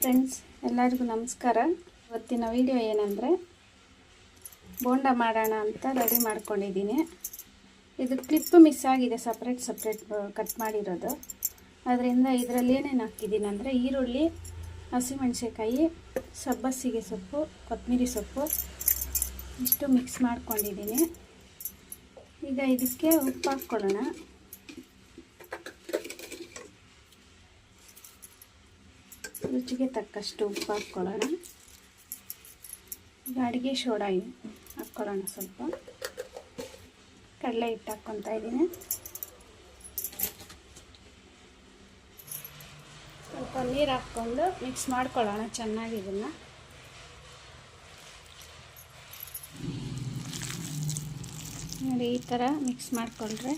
Friends ಎಲ್ಲರಿಗೂ ನಮಸ್ಕಾರ. ಇವತ್ತಿನ ವಿಡಿಯೋ ಏನಂದರೆ, ಬೋಂಡ ಮಾಡೋಣ ಅಂತ ರೆಡಿ ಮಾಡ್ಕೊಂಡಿದ್ದೀನಿ. ಇದು ಕ್ಲಿಪ್ ಮಿಸ್ ಆಗಿದೆ ಸಪ್ರೇಟ್ ಸಪ್ರೇಟ್ ಕಟ್ ಮಾಡಿರೋದು. ಅದರಿಂದ ಇದರಲ್ಲಿ ಏನೇನು ಹಾಕಿದ್ದೀನಿ ಅಂದರೆ, ಈರುಳ್ಳಿ ಹಸಿಮೆಣಸಿನ್ಕಾಯಿ ಸಬ್ಬಸಿಗೆ ಸೊಪ್ಪು ಕೊತ್ತಂಬರಿ ಸೊಪ್ಪು, ಇಷ್ಟು ಮಿಕ್ಸ್ ಮಾಡ್ಕೊಂಡಿದ್ದೀನಿ. ಈಗ ಇದಕ್ಕೆ ಉಪ್ಪು ಹಾಕ್ಕೊಳ್ಳೋಣ. ರುಚಿಗೆ ತಕ್ಕಷ್ಟು ಉಪ್ಪು ಹಾಕ್ಕೊಳ್ಳೋಣ. ಈಗ ಅಡುಗೆ ಸೋಡಾ ಹಾಕ್ಕೊಳ್ಳೋಣ ಸ್ವಲ್ಪ. ಕಡಲೆ ಹಿಟ್ಟು ಹಾಕ್ಕೊತಾ ಇದ್ದೀನಿ. ಸ್ವಲ್ಪ ನೀರು ಹಾಕ್ಕೊಂಡು ಮಿಕ್ಸ್ ಮಾಡ್ಕೊಳ್ಳೋಣ. ಚೆನ್ನಾಗಿ ಇದನ್ನು. ನೋಡಿ, ಈ ಥರ ಮಿಕ್ಸ್ ಮಾಡಿಕೊಂಡ್ರೆ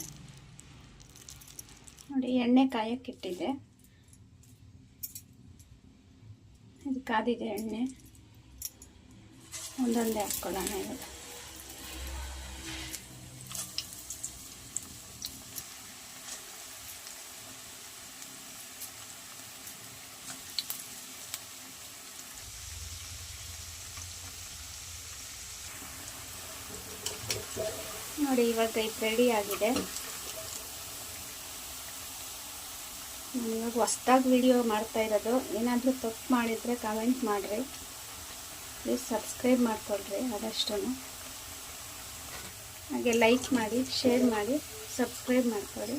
ನೋಡಿ, ಎಣ್ಣೆ ಕಾಯಕ್ಕಿಟ್ಟಿದೆ ಇದು ಕಾದಿದೆ ಎಣ್ಣೆ. ಒಂದೊಂದೇ ಹಾಕ್ಕೊಳ್ಳೋಣ ಇವಾಗ. ನೋಡಿ ಇವಾಗ ಇದು ರೆಡಿ ಆಗಿದೆ. ಇವಾಗ ಹೊಸ್ದಾಗಿ ವಿಡಿಯೋ ಮಾಡ್ತಾ ಇರೋದು. ಏನಾದರೂ ತಪ್ಪು ಮಾಡಿದರೆ ಕಮೆಂಟ್ ಮಾಡಿರಿ. ಪ್ಲೀಸ್ ಸಬ್ಸ್ಕ್ರೈಬ್ ಮಾಡ್ಕೊಳ್ರಿ ಆದಷ್ಟು ಹಾಗೆ ಲೈಕ್ ಮಾಡಿ ಶೇರ್ ಮಾಡಿ ಸಬ್ಸ್ಕ್ರೈಬ್ ಮಾಡ್ಕೊಳ್ಳಿ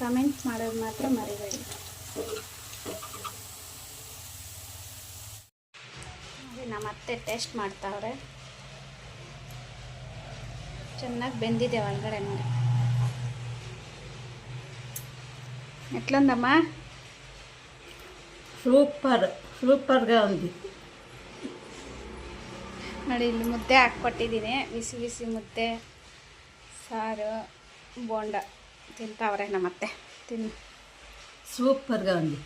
ಕಮೆಂಟ್ ಮಾಡೋದು ಮಾತ್ರ ಮರಿಬೇಡಿ. ನಮ್ಮ ಅತ್ತೆ ಟೇಸ್ಟ್ ಮಾಡ್ತಾವ್ರೆ. ಚೆನ್ನಾಗಿ ಬೆಂದಿದೆ ಒಳಗಡೆ ನೋಡಿ. ఎట్లుందమ్మా సూపర్ సూపర్గా ఉంది ನೋಡಿ ಇಲ್ಲಿ ಮುದ್ದೆ ಹಾಕ್ಕೊಟ್ಟಿದ್ದೀನಿ ಬಿಸಿ ಬಿಸಿ ಮುದ್ದೆ ಸಾರು ಬೋಂಡ ತಿಂತಾವ್ರೆ ನಮ್ಮತ್ತೆ ತಿನ್ನು సూపర్గా ఉంది